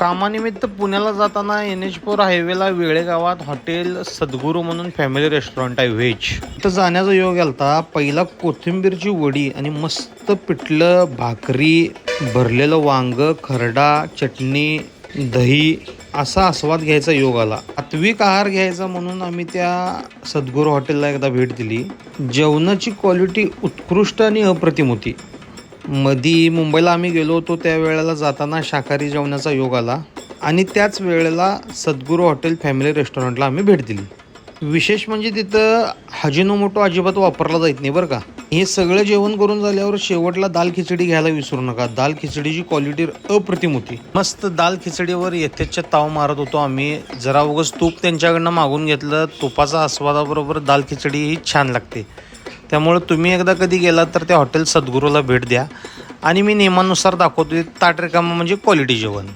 कामानिमित्त पुण्याला जाताना एन एच फोर हायवेला वेळेगावात हॉटेल सद्गुरू म्हणून फॅमिली रेस्टॉरंट आहे व्हेज. तर जाण्याचा योग आलता. पहिला कोथिंबीरची वडी आणि मस्त पिठलं भाकरी भरलेलं वांग खरडा चटणी दही असा आस्वाद घ्यायचा योग आला. आत्विक आहार घ्यायचा म्हणून आम्ही त्या सद्गुरू हॉटेलला एकदा भेट दिली. जेवणाची क्वालिटी उत्कृष्ट आणि अप्रतिम होती. मधी मुंबईला आम्ही गेलो होतो त्यावेळेला जाताना शाकाहारी जेवणाचा योग आला. आणि त्याच वेळेला सद्गुरू हॉटेल फॅमिली रेस्टॉरंटला आम्ही भेट दिली. विशेष म्हणजे तिथं हजिनोमोटो अजिबात वापरला जात नाही बरं का. हे सगळं जेवण करून झाल्यावर शेवटला दाल खिचडी घ्यायला विसरू नका. दाल खिचडीची क्वालिटी अप्रतिम होती. मस्त दाल खिचडीवर येथेच्या ताव मारत होतो आम्ही. जरा उगच तूप त्यांच्याकडनं मागून घेतलं. तुपाचा आस्वादाबरोबर दाल खिचडी ही छान लागते. त्यामुळे तुम्ही एकदा कधी गेलात तर त्या हॉटेल सद्गुरूला भेट द्या. आणि मी नियमानुसार दाखवतो ताट रिकामं म्हणजे क्वालिटी जेवण.